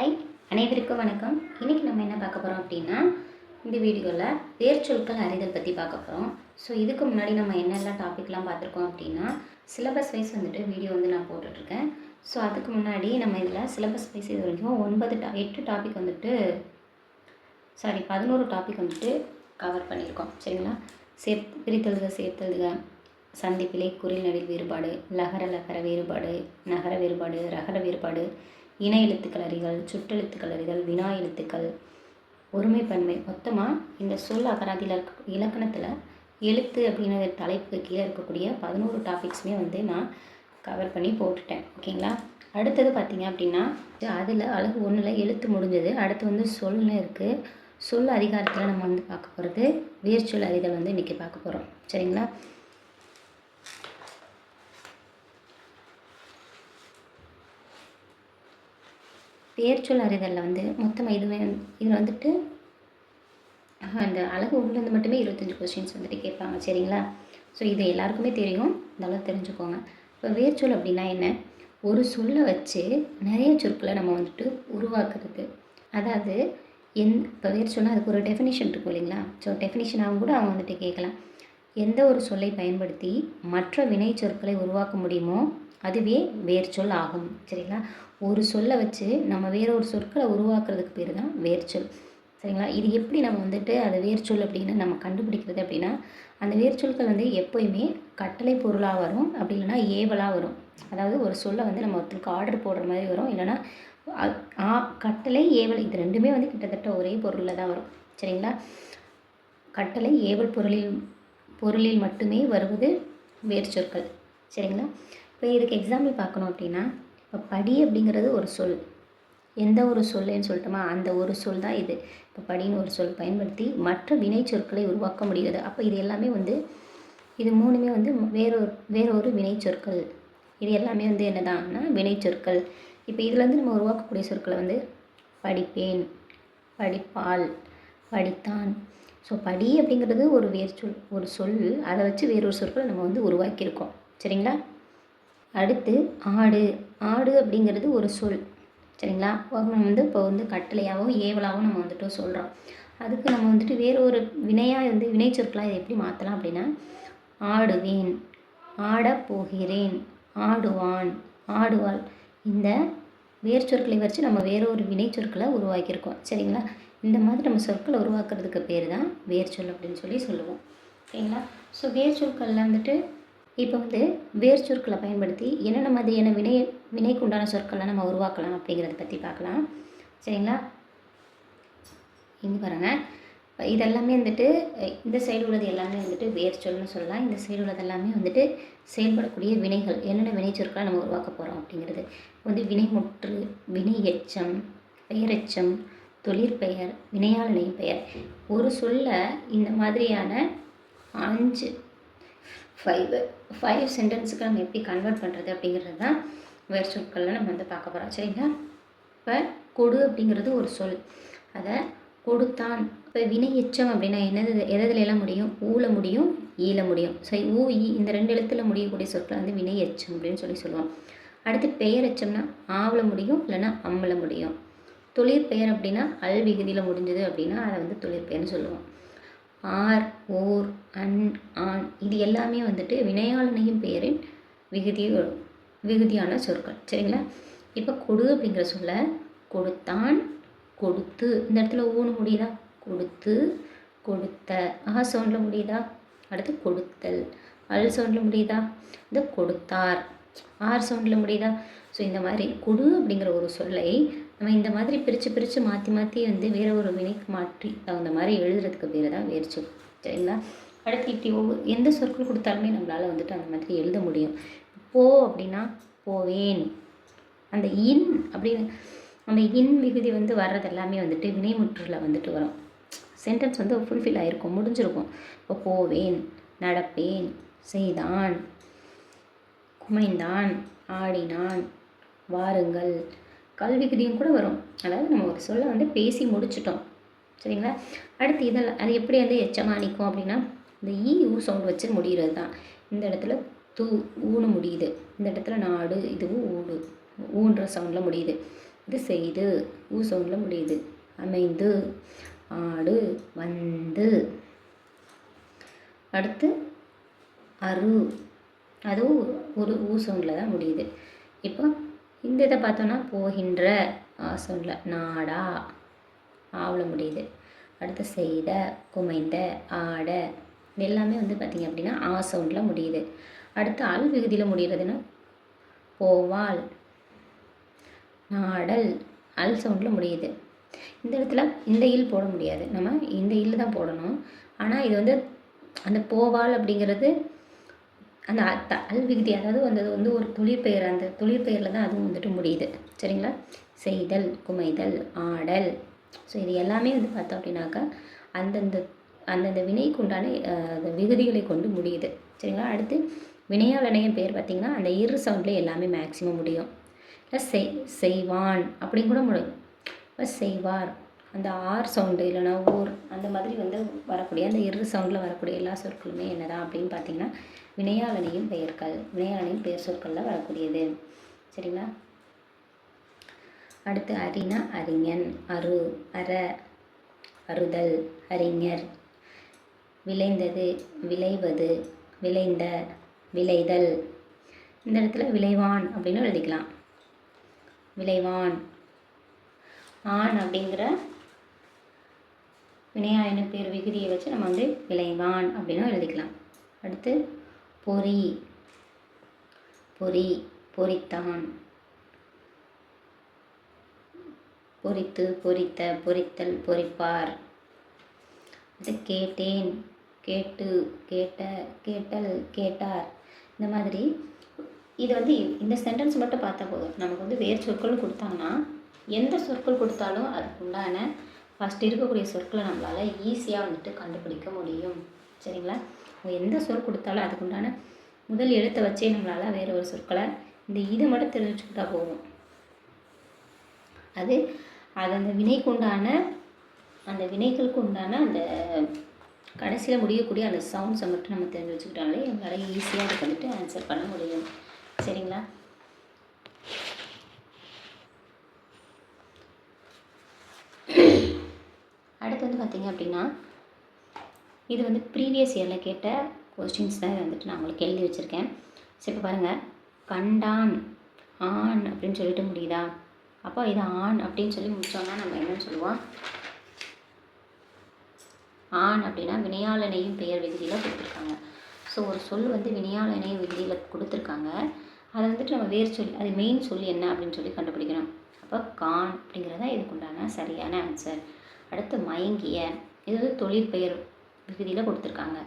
Hi. அனைவருக்கும் வணக்கம். இன்றைக்கி நம்ம என்ன பார்க்க போகிறோம் அப்படின்னா இந்த வீடியோவில் வேர் சொற்கள் அறிதல் பற்றி பார்க்க போகிறோம் ஸோ இதுக்கு முன்னாடி நம்ம என்னெல்லாம் டாப்பிக்லாம் பார்த்துருக்கோம் அப்படின்னா சிலபஸ் வைஸ் வந்துட்டு வீடியோ வந்து நான் போட்டுட்ருக்கேன் ஸோ அதுக்கு முன்னாடி நம்ம இதில் சிலபஸ் வைஸ் இது வரைக்கும் ஒன்பது டா எட்டு டாபிக் வந்துட்டு சாரி பதினோரு டாபிக் வந்துட்டு கவர் பண்ணியிருக்கோம். சரிங்களா? சேர்த்து பிரித்தழுக சேர்த்தழுக சந்திப்பிலே குறில் நடில் வேறுபாடு லகர லகர வேறுபாடு நகர வேறுபாடு ரகர வேறுபாடு இன எழுத்துக்கள் அறிதல் சுட்டெழுத்துக்கள் வினா எழுத்துக்கள். ஒருமைப்பன்மை. மொத்தமாக இந்த சொல் அகராதியில் இருக்க இலக்கணத்தில் எழுத்து அப்படிங்கிற தலைப்புக்கு கீழே இருக்கக்கூடிய பதினோரு டாபிக்ஸுமே வந்து நான் கவர் பண்ணி போட்டுட்டேன். ஓகேங்களா? அடுத்தது பார்த்தீங்க அப்படின்னா அதில் அழகு ஒன்றில் எழுத்து முடிஞ்சது. அடுத்து வந்து சொல்னு இருக்குது சொல் அதிகாரத்தில் நம்ம வந்து பார்க்க போகிறது வேர்ச்சொல் அறிதல் வந்து இன்றைக்கி பார்க்க போகிறோம் சரிங்களா? வேர்ச்சொல் அறிதலில் வந்து மொத்தமாக இதுவே இதில் வந்துட்டு அந்த அழகு உள்ளேருந்து மட்டுமே இருபத்தஞ்சி கொஸ்டின்ஸ் வந்துட்டு கேட்பாங்க சரிங்களா? ஸோ இது எல்லாருக்குமே தெரியும். இதெல்லாம் தெரிஞ்சுக்கோங்க. இப்போ வேர்ச்சொல் அப்படின்னா என்ன? ஒரு சொல்லை வச்சு நிறைய சொற்களை நம்ம வந்துட்டு உருவாக்குறது அதாவது எந் இப்போ வேர்ச்சொல்னா அதுக்கு ஒரு டெஃபினிஷன் இருக்கும் இல்லைங்களா? ஸோ டெஃபினிஷனாகவும் கூட அவங்க வந்துட்டு கேட்கலாம். எந்த ஒரு சொல்லை பயன்படுத்தி மற்ற வினை சொற்களை உருவாக்க முடியுமோ அதுவே வேர்ச்சொல் ஆகும். சரிங்களா? ஒரு சொல்லை வச்சு நம்ம வேற ஒரு சொற்களை உருவாக்குறதுக்கு பேர் தான் வேர்ச்சொல் சரிங்களா? இது எப்படி நம்ம வந்துட்டு அதை வேர்ச்சொல் அப்படின்னு நம்ம கண்டுபிடிக்கிறது அப்படின்னா அந்த வேர்ச்சொற்கள் வந்து எப்போயுமே கட்டளை பொருளாக வரும். அப்படி இல்லைன்னா ஏவலாக வரும். அதாவது ஒரு சொல்லை வந்து நம்ம ஒருத்தருக்கு ஆர்டர் போடுற மாதிரி வரும். இல்லைன்னா ஆ கட்டளை ஏவல் இது ரெண்டுமே வந்து கிட்டத்தட்ட ஒரே பொருளில் தான் வரும். சரிங்களா? கட்டளை ஏவல் பொருளில் பொருளில் மட்டுமே வருவது வேர்ச்சொற்கள் சரிங்களா? இப்போ இதுக்கு எக்ஸாம்பிள் பார்க்கணும் அப்படின்னா இப்போ படி அப்படிங்கிறது ஒரு சொல். எந்த ஒரு சொல்லுன்னு சொல்லிட்டோமா அந்த ஒரு சொல் தான் இது. இப்போ படின்னு ஒரு சொல் பயன்படுத்தி மற்ற வினை சொற்களை உருவாக்க முடிகிறது. அப்போ இது எல்லாமே வந்து இது மூணுமே வந்து வேறொரு வேறொரு வினை சொற்கள். இது எல்லாமே வந்து என்னதான்னா வினை சொற்கள். இப்போ இதுலேருந்து நம்ம உருவாக்கக்கூடிய சொற்களை வந்து படிப்பேன் படிப்பால் படித்தான். ஸோ படி அப்படிங்கிறது ஒரு வேர் சொல் ஒரு சொல். அதை வச்சு வேறொரு சொற்களை நம்ம வந்து உருவாக்கியிருக்கோம். சரிங்களா? அடுத்து ஆடு. ஆடு அப்படிங்கிறது ஒரு சொல். சரிங்களா? நம்ம வந்து இப்போ வந்து கட்டளையாகவும் ஏவலாகவும் நம்ம வந்துட்டு சொல்கிறோம் அதுக்கு நம்ம வந்துட்டு வேறு ஒரு வினையாக வந்து வினை சொற்களாக இதை எப்படி மாற்றலாம் அப்படின்னா ஆடுவேன் ஆடப் போகிறேன் ஆடுவான் ஆடுவாள். இந்த வேர் சொற்களை வச்சு நம்ம வேற ஒரு வினை சொற்களை உருவாக்கியிருக்கோம். சரிங்களா? இந்த மாதிரி நம்ம சொற்களை உருவாக்குறதுக்கு பேர் தான் வேர் சொல் அப்படின்னு சொல்லி சொல்லுவோம். சரிங்களா? ஸோ வேர் சொற்களில் வந்துட்டு இப்போ வந்து வேர் சொற்களை பயன்படுத்தி என்னென்ன மாதிரியான வினை வினைக்கு உண்டான சொற்களை நம்ம உருவாக்கலாம் அப்படிங்கிறத பற்றி பார்க்கலாம். சரிங்களா? இங்கே பாருங்கள் இதெல்லாமே வந்துட்டு இந்த சைடு உள்ளது எல்லாமே வந்துட்டு வேர் சொல்லணும்னு சொல்லலாம். இந்த சைடு உள்ளது எல்லாமே வந்துட்டு செயல்படக்கூடிய வினைகள் என்னென்ன வினை சொற்களை நம்ம உருவாக்க போகிறோம் அப்படிங்கிறது. வந்து வினைமுற்று வினை எச்சம் பெயரெச்சம் தொழிற்பெயர் வினையாளனை பெயர். ஒரு சொல்ல இந்த மாதிரியான அஞ்சு ஃபைவ் ஃபைவ் சென்டென்ஸுக்கு நம்ம எப்படி கன்வெர்ட் பண்ணுறது அப்படிங்கிறது தான் வேறு சொற்களில் நம்ம வந்து பார்க்க போகிறோம் சரிங்களா? இப்போ கொடு அப்படிங்கிறது ஒரு சொல். அதை கொடுத்தான். இப்போ வினை எச்சம் அப்படின்னா என்னது எதில் எல்லாம் முடியும்? ஊல முடியும் ஈல முடியும். சரி ஊ ஈ இந்த ரெண்டு எழுத்தில் முடியக்கூடிய சொற்களை வந்து வினை எச்சம் அப்படின்னு சொல்லி சொல்லுவோம். அடுத்து பெயர் எச்சம்னா ஆவில் முடியும் இல்லைன்னா அம்மில் முடியும். தொழிற்பெயர் அப்படின்னா அல் விகுதியில் முடிஞ்சது அப்படின்னா அதை வந்து தொழிற்பெயர்னு சொல்லுவோம். ஆர் ஓர் அன் ஆண் இது எல்லாமே வந்துட்டு வினையாளனையும் பெயரின் விகுதி விகுதியான சொற்கள். சரிங்களா? இப்போ கொடு அப்படிங்கிற சொல்ல கொடுத்தான் கொடுத்து. இந்த இடத்துல ஊனு முடியுதா? கொடுத்து கொடுத்த. ஆ சவுண்டில் முடியுதா? அடுத்து கொடுத்தல். அல் சவுண்டில் முடியுதா? இந்த கொடுத்தார். ஆர் சவுண்டில் முடியுதா? ஸோ இந்த மாதிரி கொடு அப்படிங்கிற ஒரு சொல்லை நம்ம இந்த மாதிரி பிரித்து பிரித்து மாற்றி மாற்றி வந்து வேறு ஒரு வினைக்கு மாற்றி தகுந்த மாதிரி எழுதுறதுக்கு வேறு தான் வேறு சொல் சரிங்களா? அடுத்து இப்படி ஒவ்வொரு எந்த சொற்கள் கொடுத்தாலுமே நம்மளால் வந்துட்டு அந்த மாதிரி எழுத முடியும். போ அப்படின்னா போவேன். அந்த இன் அப்படின்னு அந்த இன் விகுதி வந்து வர்றது எல்லாமே வந்துட்டு வினைமுற்றில் வந்துட்டு வரும். சென்டென்ஸ் வந்து ஃபுல்ஃபில் ஆகிருக்கும் முடிஞ்சிருக்கும். இப்போ போவேன் நடப்பேன் செய்தான் குமைந்தான் ஆடினான் வாருங்கள். கல்விகுதியும் கூட வரும். அதாவது நம்ம ஒரு சொல்ல வந்து பேசி முடிச்சிட்டோம். சரிங்களா? அடுத்து இதெல்லாம் அது எப்படி வந்து எச்சமாக நிற்கும் அப்படின்னா இந்த ஈ ஊ சவுண்ட் வச்சு முடிகிறது தான். இந்த இடத்துல தூ ஊன்னு முடியுது. இந்த இடத்துல நாடு இதுவும் ஊடு. ஊன்ற சவுண்டில் முடியுது. இது செய்து ஊ சவுண்டில் முடியுது. அமைந்து ஆடு வந்து. அடுத்து அரு அதுவும் ஒரு ஊ சவுண்டில் தான் முடியுது. இப்போ இந்த இதை பார்த்தோன்னா போகின்ற ஆ நாடா ஆவில் முடியுது. அடுத்து செய்த குமைந்த ஆட இது எல்லாமே வந்து பார்த்திங்க அப்படின்னா ஆ சவுண்டில் முடியுது. அடுத்து அல் விகுதியில் முடிகிறதுன்னா போவால் நாடல் அல் சவுண்டில் முடியுது. இந்த இடத்துல இந்த இல் போட முடியாது. நம்ம இந்த இல் தான் போடணும். ஆனால் இது வந்து அந்த போவால் அப்படிங்கிறது அந்த அத்த அல் விகுதி அதாவது வந்தது வந்து ஒரு தொழிற்பெயர் அந்த தொழிற்பெயரில் தான் அதுவும் வந்துட்டு முடியுது. சரிங்களா? செய்தல் குமைதல் ஆடல். ஸோ இது எல்லாமே வந்து பார்த்தோம் அப்படின்னாக்கா அந்தந்த அந்தந்த வினைக்கு உண்டான அந்த விகுதிகளை கொண்டு முடியுது. சரிங்களா? அடுத்து வினையாளனையும் பேர் பார்த்திங்கன்னா அந்த இரு சவுண்ட்லேயே எல்லாமே மேக்ஸிமம் முடியும். இல்லை செய் செய்வான் அப்படின்னு கூட முடியும். இப்போ செய்வார். அந்த ஆர் சவுண்டு இல்லைனா ஊர் அந்த மாதிரி வந்து வரக்கூடிய அந்த இரு சவுண்டில் வரக்கூடிய எல்லா சொற்களுமே என்னதான் அப்படின்னு பார்த்தீங்கன்னா வினையாளனையும் பெயர்கள் வினையாளனையும் பெயர் சொற்களில் வரக்கூடியது. சரிங்களா? அடுத்து அரினா அறிஞன் அரு அற அறுதல் அறிஞர் விளைந்தது விளைவது விளைந்த விளைதல். இந்த இடத்துல விளைவான் அப்படின்னு எழுதிக்கலாம். விளைவான். ஆண் அப்படிங்கிற வினையாயன பேர் விகுதியை வச்சு நம்ம வந்து விளைவான் அப்படின்னும் எழுதிக்கலாம். அடுத்து பொறி. பொறி பொறித்தான். பொறித்து பொறித்த பொறித்தல் பொறிப்பார். அது கேட்டேன் கேட்டு கேட்ட கேட்டல் கேட்டார். இந்த மாதிரி இது வந்து இந்த சென்டென்ஸ் மட்டும் பார்த்தா போதும். நமக்கு வந்து வேறு சொற்கள் கொடுத்தாங்கன்னா எந்த சொற்கள் கொடுத்தாலும் அதுக்கு உண்டான ஃபஸ்ட் இருக்கக்கூடிய சொற்களை நம்மளால் ஈஸியாக வந்துட்டு கண்டுபிடிக்க முடியும். சரிங்களா? எந்த சொல் கொடுத்தாலும் அதுக்கு உண்டான முதல் எழுத்தை வச்சே நம்மளால் வேறு ஒரு சொற்களை இந்த இதை மட்டும் தெரிஞ்சுக்கிட்டா போகும் அது அது அந்த வினைக்கு உண்டான அந்த வினைகளுக்கு உண்டான அந்த கடைசியில் முடியக்கூடிய அந்த சவுண்ட்ஸை மட்டும் நம்ம தெரிஞ்சு வச்சுக்கிட்டாலே நம்மளால் ஈஸியாக அதுக்கு வந்துட்டு ஆன்சர் பண்ண முடியும். சரிங்களா அடுத்து வந்து பார்த்திங்க அப்படின்னா இது வந்து ப்ரீவியஸ் இயரில் கேட்ட கொஸ்டின்ஸ் தான் வந்துட்டு நான் உங்களுக்கு எழுதி வச்சுருக்கேன். சரி இப்போ பாருங்கள் கண்டான் ஆண் அப்படின்னு சொல்லிட்டு முடியுதா? அப்போ இது ஆண் அப்படின்னு சொல்லி முடித்தோம்னா நம்ம என்னன்னு சொல்லுவோம்? ஆண் அப்படின்னா வினையாளனையும் பெயர் விகுதியில் கொடுத்துருக்காங்க. ஸோ ஒரு சொல் வந்து வினையாளனையும் விகுதியில் கொடுத்துருக்காங்க. அதை வந்துட்டு நம்ம வேறு சொல்லி அது மெயின் சொல் என்ன அப்படின்னு சொல்லி கண்டுபிடிக்கணும். அப்போ கான் அப்படிங்கிறது தான் இதுக்குண்டான சரியான ஆன்சர் அடுத்து மயங்கிய இது வந்து தொழிற்பெயர் விகுதியில் கொடுத்துருக்காங்க.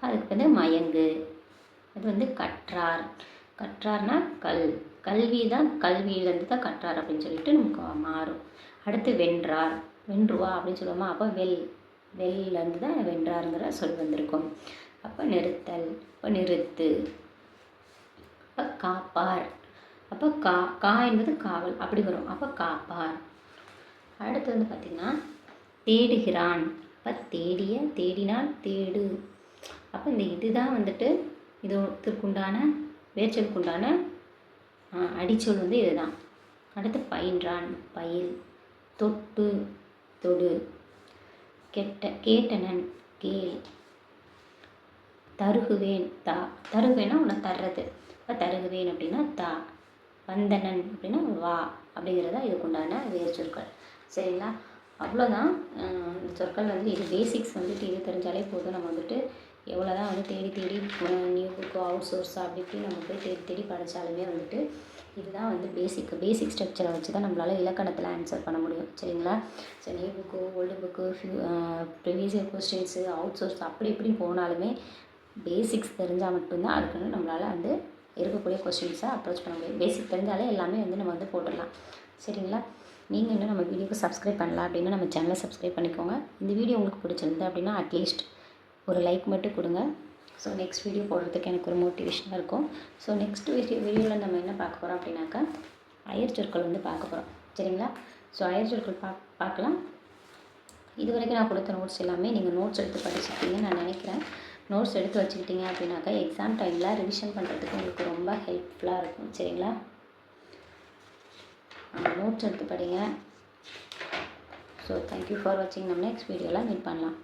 அதுக்கு வந்து மயங்கு. அது வந்து கற்றார். கற்றார்னா கல். கல்வி தான் கல்வியிலேருந்து தான் கற்றார் அப்படின்னு சொல்லிட்டு நமக்கு மாறும். அடுத்து வென்றார். வென்றுவா அப்படின்னு சொல்லுவோமா? அப்போ வெல். வெல்லேருந்து தான் வென்றாருங்கிற சொல் வந்திருக்கும். அப்போ நிறுத்தல். அப்போ நிறுத்து. அப்போ காப்பார். அப்போ கா கா என்பது காவல். அப்படி வரும். அப்போ காப்பார். அடுத்து வந்து பார்த்திங்கன்னா தேடுகிறான். அப்போ தேடிய தேடினால் தேடு. அப்போ இந்த இதுதான் வந்துட்டு இதற்குண்டான வேர்ச்சலுக்குண்டான அடிச்சொல் வந்து இதுதான். அடுத்து பயின்றான் பயில். தொட்டு தொடு. கெட்ட கேட்டனன் கேள். தருகுவேன் தா. தருகுவேன்னா உன்னை தர்றது. இப்போ தருகுவேன் அப்படின்னா தா. வந்தனன் அப்படின்னா வா. அப்படிங்கிறதா இதுக்குண்டான வேர்ச்சொற்கள். சரிங்களா? அவ்வளோதான் சொற்கள் வந்து இது பேசிக்ஸ் வந்துட்டு இது தெரிஞ்சாலே போதும். நம்ம வந்துட்டு எவ்வளோ தான் வந்து தேடி தேடி நியூ புக்கு அவுட் சோர்ஸ் அப்படி இப்படி நம்ம போய் தேடி தேடி படித்தாலுமே வந்துட்டு இதுதான் வந்து பேசிக் பேசிக் ஸ்ட்ரக்சரை வச்சு தான் நம்மளால் இலக்கணத்தில் ஆன்சர் பண்ண முடியும். சரிங்களா? So new book old book few previous year questions out source அப்படி இப்படி போனாலுமே பேசிக்ஸ் தெரிஞ்சால் மட்டும்தான் அதுக்குன்னு நம்மளால் வந்து இருக்கக்கூடிய கொஸ்டின்ஸை அப்ரோச் பண்ண முடியும். பேசிக் தெரிஞ்சாலே எல்லாமே வந்து நம்ம வந்து போட்டுடலாம். சரிங்களா? நீங்கள் இன்னும் நம்ம வீடியோக்கு சப்ஸ்கிரைப் பண்ணலாம் அப்படின்னா நம்ம சேனலை சப்ஸ்கிரைப் பண்ணிக்கோங்க. இந்த வீடியோ உங்களுக்கு பிடிச்சிருந்து அப்படின்னா அட்லீஸ்ட் ஒரு லைக் மட்டும் கொடுங்க. ஸோ நெக்ஸ்ட் வீடியோ போடுறதுக்கு எனக்கு ஒரு மோட்டிவேஷனாக இருக்கும். ஸோ நெக்ஸ்ட் வீடியோ வீடியோவில் நம்ம என்ன பார்க்க போகிறோம் அப்படின்னாக்கா அயர் சொற்கள் வந்து பார்க்க போகிறோம் சரிங்களா? ஸோ அயர் சொற்கள் பா பார்க்கலாம். இது வரைக்கும் நான் கொடுத்த நோட்ஸ் எல்லாமே நீங்கள் நோட்ஸ் எடுத்து படிச்சுருக்கீங்கன்னு நான் நினைக்கிறேன். நோட்ஸ் எடுத்து வச்சுக்கிட்டீங்க அப்படின்னாக்கா எக்ஸாம் டைமில் ரிவிஷன் பண்ணுறதுக்கு உங்களுக்கு ரொம்ப ஹெல்ப்ஃபுல்லாக இருக்கும். சரிங்களா? நோட்ஸ் எடுத்து படிங்க. ஸோ தேங்க்யூ ஃபார் வாட்சிங் நம்ம நெக்ஸ்ட் வீடியோவில் மீட் பண்ணலாம்.